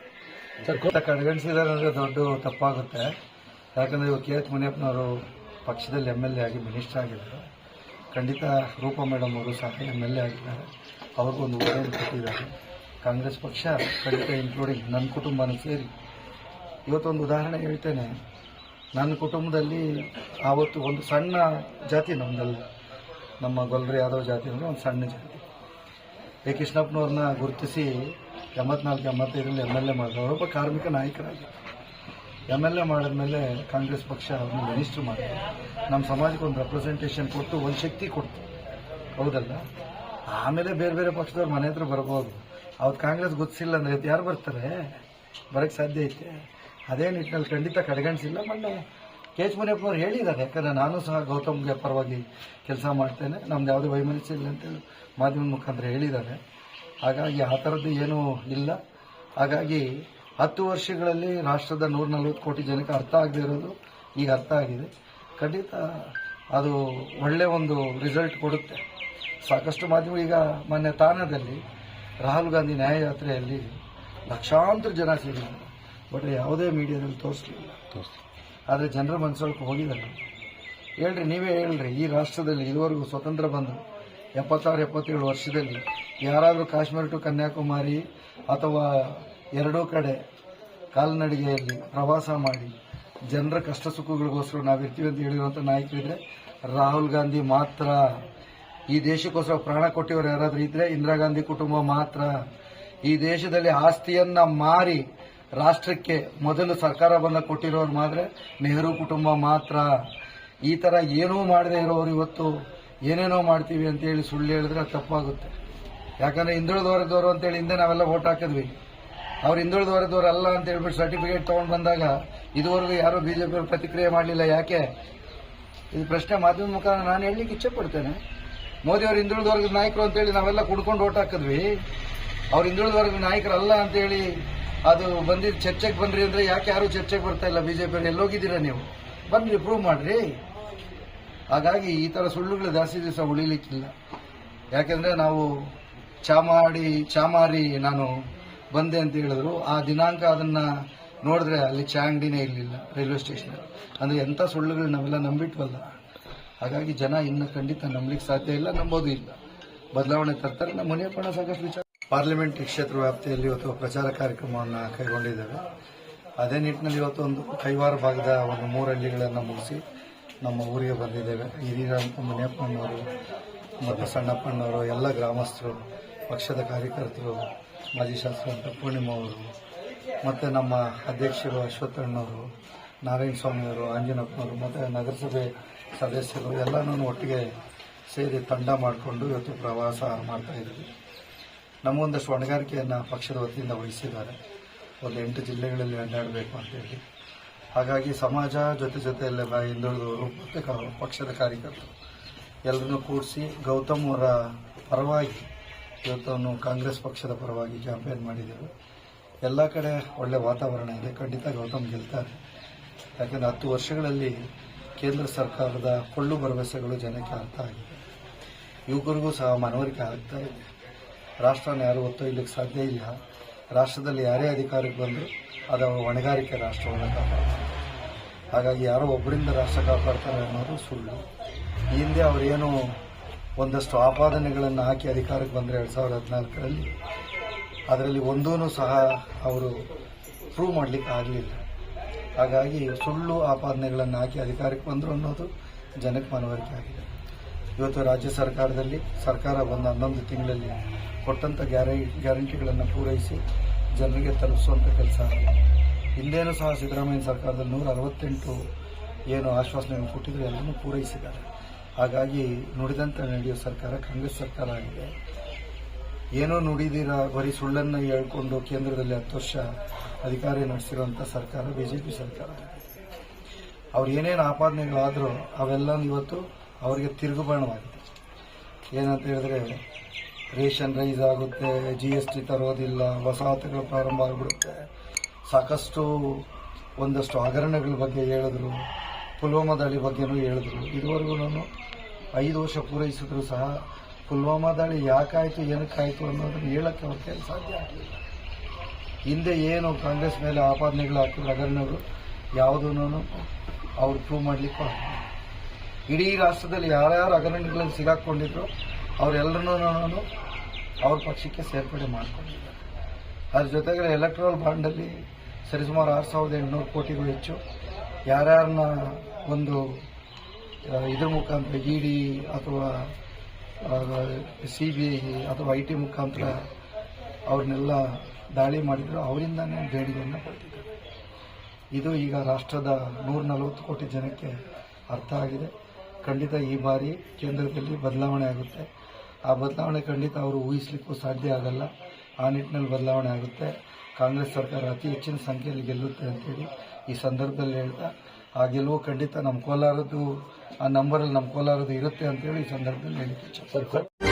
ಕಡೆಗಣಿಸಿದ್ರೆ ದೊಡ್ಡ ತಪ್ಪಾಗುತ್ತೆ. ಯಾಕಂದರೆ ಇವಾಗ ಕೆ ಎಚ್ ಮುನಿಯಪ್ಪನವರು ಪಕ್ಷದಲ್ಲಿ ಎಂ ಎಲ್ ಎ ಆಗಿ ಮಿನಿಸ್ಟರ್ ಆಗಿದ್ದಾರೆ. ಖಂಡಿತ ರೂಪ ಮೇಡಮ್ ಅವರು ಸಹ ಎಂ ಎಲ್ ಎ ಆಗಿದ್ದಾರೆ. ಅವ್ರಿಗೊಂದು ಓಡನ್ನು ಕೊಟ್ಟಿದ್ದಾರೆ. ಕಾಂಗ್ರೆಸ್ ಪಕ್ಷ ಖಂಡಿತ ಇನ್ಕ್ಲೂಡಿಂಗ್ ನನ್ನ ಕುಟುಂಬನೂ ಸೇರಿ. ಇವತ್ತೊಂದು ಉದಾಹರಣೆ ಹೇಳ್ತೇನೆ. ನನ್ನ ಕುಟುಂಬದಲ್ಲಿ ಆವತ್ತು ಒಂದು ಸಣ್ಣ ಜಾತಿ ನಮ್ಮದಲ್ಲ ನಮ್ಮ ಗೊಲ್ರಿ ಯಾದವ್ ಜಾತಿ ಅಂದರೆ ಒಂದು ಸಣ್ಣ ಜಾತಿ. ಎ ಕೃಷ್ಣಪ್ಪನವ್ರನ್ನ ಗುರುತಿಸಿ ಎಂಬತ್ನಾಲ್ಕು, ಎಂಬತ್ತೈದರಲ್ಲಿ ಎಂ ಎಲ್ ಎ ಮಾಡಿದ್ರು. ಅವರೊಬ್ಬ ಕಾರ್ಮಿಕ ನಾಯಕರಾಗಿದ್ದರು ಎಂ ಎಲ್ ಎ ಮಾಡಿದ್ಮೇಲೆ ಕಾಂಗ್ರೆಸ್ ಪಕ್ಷ ಅವ್ರನ್ನ ಮಿನಿಸ್ಟ್ರು ಮಾಡಿದ್ರು. ನಮ್ಮ ಸಮಾಜಕ್ಕೆ ಒಂದು ರೆಪ್ರೆಸೆಂಟೇಷನ್ ಕೊಟ್ಟು, ಒಂದು ಶಕ್ತಿ ಕೊಡ್ತು. ಹೌದಲ್ಲ? ಆಮೇಲೆ ಬೇರೆ ಬೇರೆ ಪಕ್ಷದವ್ರು ಮನೆ ಹತ್ರ ಬರ್ಬೋದು. ಅವ್ರು ಕಾಂಗ್ರೆಸ್ ಗೊತ್ತಿಲ್ಲ ಅಂದರೆ ಯಾರು ಬರ್ತಾರೆ? ಬರೋಕ್ಕೆ ಸಾಧ್ಯ ಐತೆ. ಅದೇ ನಿಟ್ಟಿನಲ್ಲಿ ಖಂಡಿತ ಕಡೆಗಣಿಸಿಲ್ಲ. ಮೊನ್ನೆ ಕೆ ಎಚ್ ಮುನಿಯಪ್ಪನವ್ರು ಹೇಳಿದ್ದಾರೆ. ಯಾಕಂದರೆ ನಾನು ಸಹ ಗೌತಮ್ಗೆ ಪರವಾಗಿ ಕೆಲಸ ಮಾಡ್ತೇನೆ. ನಮ್ದು ಯಾವುದೇ ವೈಮನಸ್ಯ ಇಲ್ಲ ಅಂತೇಳಿ ಮಾಧ್ಯಮದ ಮುಖಾಂತರ ಹೇಳಿದ್ದಾರೆ. ಹಾಗಾಗಿ ಆ ಥರದ್ದು ಏನೂ ಇಲ್ಲ. ಹಾಗಾಗಿ ಹತ್ತು ವರ್ಷಗಳಲ್ಲಿ ರಾಷ್ಟ್ರದ ನೂರ ನಲ್ವತ್ತು ಕೋಟಿ ಜನಕ್ಕೆ ಅರ್ಥ ಆಗದೆ ಇರೋದು ಈಗ ಅರ್ಥ ಆಗಿದೆ. ಖಂಡಿತ ಅದು ಒಳ್ಳೆಯ ಒಂದು ರಿಸಲ್ಟ್ ಕೊಡುತ್ತೆ. ಸಾಕಷ್ಟು ಮಾಧ್ಯಮ ಈಗ ಮೊನ್ನೆ ತಾಣದಲ್ಲಿ ರಾಹುಲ್ ಗಾಂಧಿ ನ್ಯಾಯಯಾತ್ರೆಯಲ್ಲಿ ಲಕ್ಷಾಂತರ ಜನ ಸೇರಿದ್ದಾರೆ. ಬಟ್ ಯಾವುದೇ ಮೀಡಿಯಾದಲ್ಲಿ ತೋರಿಸ್ಲಿಲ್ಲ. ಆದರೆ ಜನರ ಮನಸ್ಸೊಳಕ್ಕೆ ಹೋಗಿದ್ದಾರೆ ಹೇಳ್ರಿ, ನೀವೇ ಹೇಳ್ರಿ, ಈ ರಾಷ್ಟ್ರದಲ್ಲಿ ಇದುವರೆಗೂ ಸ್ವತಂತ್ರ ಬಂದು ಎಪ್ಪತ್ತಾರು, ಎಪ್ಪತ್ತೇಳು ವರ್ಷದಲ್ಲಿ ಯಾರಾದರೂ ಕಾಶ್ಮೀರ ಟು ಕನ್ಯಾಕುಮಾರಿ ಅಥವಾ ಎರಡೂ ಕಡೆ ಕಾಲ್ನಡಿಗೆಯಲ್ಲಿ ಪ್ರವಾಸ ಮಾಡಿ ಜನರ ಕಷ್ಟ ಸುಖಗಳಿಗೋಸ್ಕರ ನಾವು ಇರ್ತೀವಿ ಅಂತ ಹೇಳಿರುವಂಥ ನಾಯಕರಿದ್ರೆ ರಾಹುಲ್ ಗಾಂಧಿ ಮಾತ್ರ. ಈ ದೇಶಕ್ಕೋಸ್ಕರ ಪ್ರಾಣ ಕೊಟ್ಟಿವರು ಯಾರಾದರೂ ಇದ್ರೆ ಇಂದಿರಾ ಗಾಂಧಿ ಕುಟುಂಬ ಮಾತ್ರ. ಈ ದೇಶದಲ್ಲಿ ಆಸ್ತಿಯನ್ನ ಮಾರಿ ರಾಷ್ಟ್ರಕ್ಕೆ ಮೊದಲು ಸರ್ಕಾರ ಬಂದ ಕೊಟ್ಟಿರೋರು ಮಾತ್ರ ನೆಹರು ಕುಟುಂಬ ಮಾತ್ರ. ಈ ಥರ ಏನೂ ಮಾಡದೇ ಇರೋರು ಇವತ್ತು ಏನೇನೋ ಮಾಡ್ತೀವಿ ಅಂತೇಳಿ ಸುಳ್ಳು ಹೇಳಿದ್ರೆ ಅದು ತಪ್ಪಾಗುತ್ತೆ. ಯಾಕಂದ್ರೆ ಹಿಂದುಳಿದ ವರ್ಗದವರು ಅಂತೇಳಿ ಹಿಂದೆ ನಾವೆಲ್ಲ ಓಟ್ ಹಾಕಿದ್ವಿ. ಅವ್ರು ಹಿಂದುಳಿದ ವರ್ಗದವ್ರು ಅಲ್ಲ ಅಂತ ಹೇಳ್ಬಿಟ್ಟು ಸರ್ಟಿಫಿಕೇಟ್ ತೊಗೊಂಡು ಬಂದಾಗ ಇದುವರೆಗೂ ಯಾರೂ ಬಿಜೆಪಿ ಅವರು ಪ್ರತಿಕ್ರಿಯೆ ಮಾಡಲಿಲ್ಲ. ಯಾಕೆ? ಇದು ಪ್ರಶ್ನೆ ಮಾಧ್ಯಮ ಮುಖಾಂತರ ನಾನು ಹೇಳಲಿಕ್ಕೆ ಇಚ್ಛೆ ಪಡ್ತೇನೆ ಮೋದಿ ಅವರು ಹಿಂದುಳಿದ ವರ್ಗದ ನಾಯಕರು ಅಂತೇಳಿ ನಾವೆಲ್ಲ ಕುಡ್ಕೊಂಡು ಓಟ್ ಹಾಕಿದ್ವಿ. ಅವ್ರು ಹಿಂದುಳಿದ ವರ್ಗದ ನಾಯಕರಲ್ಲ ಅಂತೇಳಿ ಅದು ಬಂದಿದ್ದು ಚರ್ಚೆಗೆ ಬಂದ್ರಿ ಅಂದರೆ ಯಾಕೆ ಯಾರು ಚರ್ಚೆಗೆ ಬರ್ತಾ ಇಲ್ಲ ಬಿಜೆಪಿ ಎಲ್ಲಿ ಎಲ್ಲೋಗಿದ್ದೀರಾ ನೀವು? ಬಂದ್ರಿ ಪ್ರೂವ್ ಮಾಡ್ರಿ. ಹಾಗಾಗಿ ಈ ಥರ ಸುಳ್ಳುಗಳು ಜಾಸ್ತಿ ದಿವಸ ಉಳಿಲಿಕ್ಕಿಲ್ಲ. ಯಾಕೆಂದ್ರೆ ನಾವು ಚಾಮಾಡಿ, ಚಾಮಾರಿ ನಾನು ಬಂದೆ ಅಂತ ಹೇಳಿದ್ರು. ಆ ದಿನಾಂಕ ಅದನ್ನ ನೋಡಿದ್ರೆ ಅಲ್ಲಿ ಚಾ ಅಂಗಡಿನೇ ಇರಲಿಲ್ಲ ರೈಲ್ವೆ ಸ್ಟೇಷನ್. ಅಂದ್ರೆ ಎಂಥ ಸುಳ್ಳುಗಳು ನಾವೆಲ್ಲ ನಂಬಿಟ್ವಲ್ಲ. ಹಾಗಾಗಿ ಜನ ಇನ್ನು ಖಂಡಿತ ನಂಬಲಿಕ್ಕೆ ಸಾಧ್ಯ ಇಲ್ಲ, ನಂಬೋದು ಇಲ್ಲ. ಬದಲಾವಣೆ ತರ್ತಾರೆ. ನಮ್ಮ ಮುನಿಯಪ್ಪಣ ಸಾಕಷ್ಟು ವಿಚಾರ ಪಾರ್ಲಿಮೆಂಟ್ ಕ್ಷೇತ್ರ ವ್ಯಾಪ್ತಿಯಲ್ಲಿ ಇವತ್ತು ಪ್ರಚಾರ ಕಾರ್ಯಕ್ರಮವನ್ನು ಕೈಗೊಂಡಿದ್ದೇವೆ. ಅದೇ ನಿಟ್ಟಿನಲ್ಲಿ ಇವತ್ತು ಒಂದು ಕೈವಾರ ಭಾಗದ ಒಂದು ಮೂರು ಹಳ್ಳಿಗಳನ್ನು ಮುಗಿಸಿ ನಮ್ಮ ಊರಿಗೆ ಬಂದಿದ್ದೇವೆ. ಹಿರಿಯ ಮುನಿಯಪ್ಪನವರು, ಮತ್ತು ಸಣ್ಣಪ್ಪನವರು, ಎಲ್ಲ ಗ್ರಾಮಸ್ಥರು, ಪಕ್ಷದ ಕಾರ್ಯಕರ್ತರು, ಮಾಜಿ ಶಾಸಕರಂತ ಪೂರ್ಣಿಮಾ ಅವರು, ಮತ್ತು ನಮ್ಮ ಅಧ್ಯಕ್ಷರು ಅಶ್ವತ್ಥಣ್ಣವರು, ನಾರಾಯಣ ಸ್ವಾಮಿಯವರು, ಆಂಜನಪ್ಪನವರು, ಮತ್ತು ನಗರಸಭೆ ಸದಸ್ಯರು ಎಲ್ಲನೂ ಒಟ್ಟಿಗೆ ಸೇರಿ ತಂಡ ಮಾಡಿಕೊಂಡು ಇವತ್ತು ಪ್ರವಾಸ ಮಾಡ್ತಾ ಇದ್ದೀವಿ. ನಮಗೊಂದಷ್ಟು ಹೊಣೆಗಾರಿಕೆಯನ್ನು ಪಕ್ಷದ ವತಿಯಿಂದ ವಹಿಸಿದ್ದಾರೆ. ಒಂದು ಎಂಟು ಜಿಲ್ಲೆಗಳಲ್ಲಿ ಅಡ್ಡಾಡಬೇಕು ಅಂತೇಳಿ ಹಾಗಾಗಿ ಸಮಾಜ ಜೊತೆ ಜೊತೆಯಲ್ಲೇ ಬಾ ಹಿಂದುಳಿದವರು ಮತ್ತು ಪಕ್ಷದ ಕಾರ್ಯಕರ್ತರು. ಎಲ್ಲರನ್ನೂ ಕೂಡಿಸಿ ಗೌತಮ್ ಅವರ ಪರವಾಗಿ ಇವತ್ತನ್ನು ಕಾಂಗ್ರೆಸ್ ಪಕ್ಷದ ಪರವಾಗಿ ಕ್ಯಾಂಪೇನ್ ಮಾಡಿದ್ದೇವೆ ಎಲ್ಲ ಕಡೆ ಒಳ್ಳೆ ವಾತಾವರಣ ಇದೆ. ಖಂಡಿತ ಗೌತಮ್ ಗೆಲ್ತಾರೆ. ಯಾಕೆಂದರೆ ಹತ್ತು ವರ್ಷಗಳಲ್ಲಿ ಕೇಂದ್ರ ಸರ್ಕಾರದ ಕೊಳ್ಳು ಭರವಸೆಗಳು ಜನಕ್ಕೆ ಅರ್ಥ ಆಗಿದೆ. ಯುವಕರಿಗೂ ಸಹ ಮನವರಿಕೆ ಆಗ್ತಾ ಇದೆ. ರಾಷ್ಟ್ರನ ಯಾರು ಒತ್ತೊಯ್ಯಲಿಕ್ಕೆ ಸಾಧ್ಯ ಇಲ್ಲ. ರಾಷ್ಟ್ರದಲ್ಲಿ ಯಾರೇ ಅಧಿಕಾರಕ್ಕೆ ಬಂದರೂ ಅದು ಹೊಣೆಗಾರಿಕೆ ರಾಷ್ಟ್ರವನ್ನು ಕಾಪಾಡ್ತಾರೆ ಹಾಗಾಗಿ ಯಾರೋ ಒಬ್ಬರಿಂದ ರಾಷ್ಟ್ರ ಕಾಪಾಡ್ತಾರೆ ಅನ್ನೋದು ಸುಳ್ಳು. ಈ ಹಿಂದೆ ಅವರೇನು ಒಂದಷ್ಟು ಆಪಾದನೆಗಳನ್ನು ಹಾಕಿ ಅಧಿಕಾರಕ್ಕೆ ಬಂದರೆ ಎರಡು ಸಾವಿರದ ಹದಿನಾಲ್ಕರಲ್ಲಿ ಅದರಲ್ಲಿ ಒಂದೂ ಸಹ ಅವರು ಪ್ರೂವ್ ಮಾಡಲಿಕ್ಕೆ ಆಗಲಿಲ್ಲ. ಹಾಗಾಗಿ ಸುಳ್ಳು ಆಪಾದನೆಗಳನ್ನು ಹಾಕಿ ಅಧಿಕಾರಕ್ಕೆ ಬಂದರು ಅನ್ನೋದು ಜನಕ್ಕೆ ಮನವರಿಕೆ ಆಗಿದೆ. ಇವತ್ತು ರಾಜ್ಯ ಸರ್ಕಾರದಲ್ಲಿ ಸರ್ಕಾರ ಬಂದ ಹನ್ನೊಂದು ತಿಂಗಳಲ್ಲಿ ಕೊಟ್ಟಂಥ ಗ್ಯಾರ, ಗ್ಯಾರಂಟಿಗಳನ್ನು ಪೂರೈಸಿ ಜನರಿಗೆ ತಲುಪಿಸುವಂಥ ಕೆಲಸ ಆಗಿದೆ. ಹಿಂದೇನೂ ಸಹ ಸಿದ್ದರಾಮಯ್ಯ ಸರ್ಕಾರದಲ್ಲಿ ನೂರ ಅರವತ್ತೆಂಟು ಏನು ಆಶ್ವಾಸನೆಯನ್ನು ಕೊಟ್ಟಿದ್ರು, ಎಲ್ಲನೂ ಪೂರೈಸಿದ್ದಾರೆ. ಹಾಗಾಗಿ ನುಡಿದಂತೆ ನಡೆಯುವ ಸರ್ಕಾರ ಕಾಂಗ್ರೆಸ್ ಸರ್ಕಾರ ಆಗಿದೆ. ಏನೋ ನುಡಿದಿರ ಬರೀ ಸುಳ್ಳನ್ನು ಹೇಳ್ಕೊಂಡು ಕೇಂದ್ರದಲ್ಲಿ ಹತ್ತು ವರ್ಷ ಅಧಿಕಾರ ನಡೆಸಿರುವಂಥ ಸರ್ಕಾರ ಬಿ ಜೆ ಪಿ ಸರ್ಕಾರ ಅವ್ರು ಏನೇನು ಆಪಾದನೆಗಳಾದರೂ ಅವೆಲ್ಲ ಇವತ್ತು ಅವರಿಗೆ ತಿರುಗುಬಾಣವಾಗಿದೆ ಏನಂತ ಹೇಳಿದ್ರೆ, ರೇಷನ್ ರೈಸ್ ಆಗುತ್ತೆ ಜಿ ಎಸ್ ಟಿ ತರೋದಿಲ್ಲ, ವಸಾಹತುಗಳು ಪ್ರಾರಂಭ ಆಗಿಬಿಡುತ್ತೆ. ಸಾಕಷ್ಟು ಒಂದಷ್ಟು ಹಗರಣಗಳ ಬಗ್ಗೆ ಹೇಳಿದ್ರು ಪುಲ್ವಾಮಾ ದಾಳಿ ಬಗ್ಗೆನೂ ಹೇಳಿದ್ರು. ಇದುವರೆಗೂ ನಾನು ಐದು ವರ್ಷ ಪೂರೈಸಿದ್ರು ಸಹ ಪುಲ್ವಾಮಾ ದಾಳಿ ಯಾಕಾಯಿತು, ಏನಕ್ಕಾಯಿತು ಅನ್ನೋದನ್ನು ಹೇಳೋಕ್ಕೆ ಅವ್ರ ಕೆಲಸ ಸಾಧ್ಯ ಆಗಲಿಲ್ಲ. ಹಿಂದೆ ಏನು ಕಾಂಗ್ರೆಸ್ ಮೇಲೆ ಆಪಾದನೆಗಳು ಹಾಕಿದ್ರು ಹಗರಣಗಳು ಯಾವುದೂ ಅವ್ರು ಪ್ರೂವ್ ಮಾಡಲಿಕ್ಕೂ ಇಡೀ ರಾಷ್ಟ್ರದಲ್ಲಿ ಯಾರ್ಯಾರು ಅಗ್ರಣಿಗಳಲ್ಲಿ ಸಿಗಾಕೊಂಡಿದ್ರು ಅವರೆಲ್ಲರನ್ನೂ ನಾನು ಅವ್ರ ಪಕ್ಷಕ್ಕೆ ಸೇರ್ಪಡೆ ಮಾಡಿಕೊಂಡಿದ್ದೆ. ಅದ್ರ ಜೊತೆಗೆ ಎಲೆಕ್ಟ್ರಲ್ ಬಾಂಡಲ್ಲಿ ಸರಿಸುಮಾರು ಆರು ಸಾವಿರದ ಎಂಟುನೂರು ಕೋಟಿಗೂ ಹೆಚ್ಚು ಯಾರ್ಯಾರನ್ನ ಒಂದು ಇದ್ರ ಮುಖಾಂತರ ಇ ಡಿ ಅಥವಾ ಸಿ ಬಿ ಐ ಅಥವಾ ಐ ಟಿ ಮುಖಾಂತರ ಅವ್ರನ್ನೆಲ್ಲ ದಾಳಿ ಮಾಡಿದ್ರು, ಅವರಿಂದನೇ ದೇಣಿಗೆಯನ್ನು ಪಡೆದಿದ್ದಾರೆ ಇದು ಈಗ ರಾಷ್ಟ್ರದ ನೂರ ನಲವತ್ತು ಕೋಟಿ ಜನಕ್ಕೆ ಅರ್ಥ ಆಗಿದೆ. ಖಂಡಿತ ಈ ಬಾರಿ ಕೇಂದ್ರದಲ್ಲಿ ಬದಲಾವಣೆ ಆಗುತ್ತೆ. ಆ ಬದಲಾವಣೆ ಖಂಡಿತ ಅವರು ಊಹಿಸ್ಲಿಕ್ಕೂ ಸಾಧ್ಯ ಆಗಲ್ಲ. ಆ ನಿಟ್ಟಿನಲ್ಲಿ ಬದಲಾವಣೆ ಆಗುತ್ತೆ. ಕಾಂಗ್ರೆಸ್ ಸರ್ಕಾರ ಅತಿ ಹೆಚ್ಚಿನ ಸಂಖ್ಯೆಯಲ್ಲಿ ಗೆಲ್ಲುತ್ತೆ ಅಂತೇಳಿ ಈ ಸಂದರ್ಭದಲ್ಲಿ ಹೇಳ್ತಾ, ಆ ಗೆಲುವು ಖಂಡಿತ ನಮ್ಮ ಕೋಲಾರದ್ದು, ಆ ನಂಬರಲ್ಲಿ ನಮ್ಮ ಕೋಲಾರದ್ದು ಇರುತ್ತೆ ಅಂತೇಳಿ ಈ ಸಂದರ್ಭದಲ್ಲಿ ಹೇಳಿಕ್ಕೆ